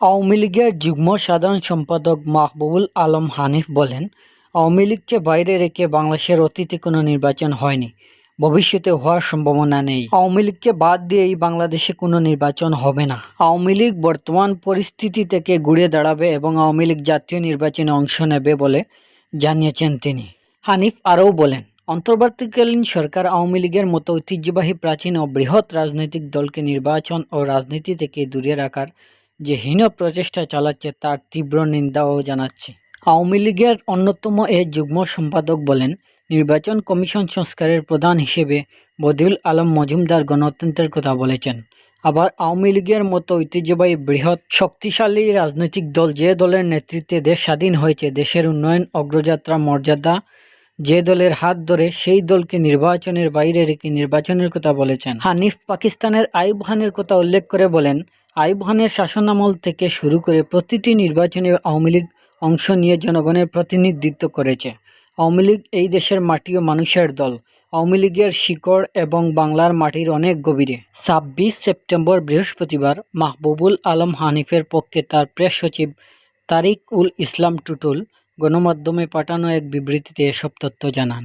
আওয়ামী লীগের যুগ্ম সাধারণ সম্পাদক মাহবুবুল আলম হানিফ বলেন, আওয়ামী লীগকে বাইরে রেখে বাংলাদেশের অতীতে কোনো নির্বাচন হয়নি ভবিষ্যতে হওয়ার সম্ভাবনা নেই। আওয়ামী লীগকে বাদ দিয়েই বাংলাদেশে কোনো নির্বাচন হবে না। আওয়ামী লীগ বর্তমান পরিস্থিতি থেকে ঘুরে দাঁড়াবে এবং আওয়ামী লীগ জাতীয় নির্বাচনে অংশ নেবে বলে জানিয়েছেন তিনি। হানিফ আরও বলেন, অন্তর্বর্তীকালীন সরকার আওয়ামী লীগের মতো ঐতিহ্যবাহী, প্রাচীন ও বৃহৎ রাজনৈতিক দলকে নির্বাচন ও রাজনীতি থেকে দূরে রাখার যে হীন প্রচেষ্টা চালাচ্ছে তার তীব্র নিন্দাও জানাচ্ছে। আওয়ামী লীগের অন্যতম এ যুগ্ম সম্পাদক বলেন, নির্বাচন কমিশন সংস্কারের প্রধান হিসেবে বদিউল আলম মজুমদার গণতন্ত্রের কথা বলেছেন। আবার আওয়ামী লীগের মতো ঐতিহ্যবাহী, বৃহৎ, শক্তিশালী রাজনৈতিক দল যে দলের নেতৃত্বে দেশ স্বাধীন হয়েছে, দেশের উন্নয়ন, অগ্রযাত্রা, মর্যাদা যে দলের হাত ধরে সেই দলকে নির্বাচনের বাইরে রেখে নির্বাচনের কথা বলেছেন। হানিফ পাকিস্তানের আইব খানের কথা উল্লেখ করে বলেন, আইব খানের শাসনামল থেকে শুরু করে প্রতিটি নির্বাচনে আওয়ামী লীগ অংশ নিয়ে জনগণের প্রতিনিধিত্ব করেছে। আওয়ামী লীগ এই দেশের মাটি ও মানুষের দল। আওয়ামী লীগের শিকড় এবং বাংলার মাটির অনেক গভীরে। ছাব্বিশ সেপ্টেম্বর বৃহস্পতিবার মাহবুবুল আলম হানিফের পক্ষে তার প্রেস সচিব তারিক উল ইসলাম টুটুল গণমাধ্যমে পাঠানো এক বিবৃতিতে এসব তথ্য জানান।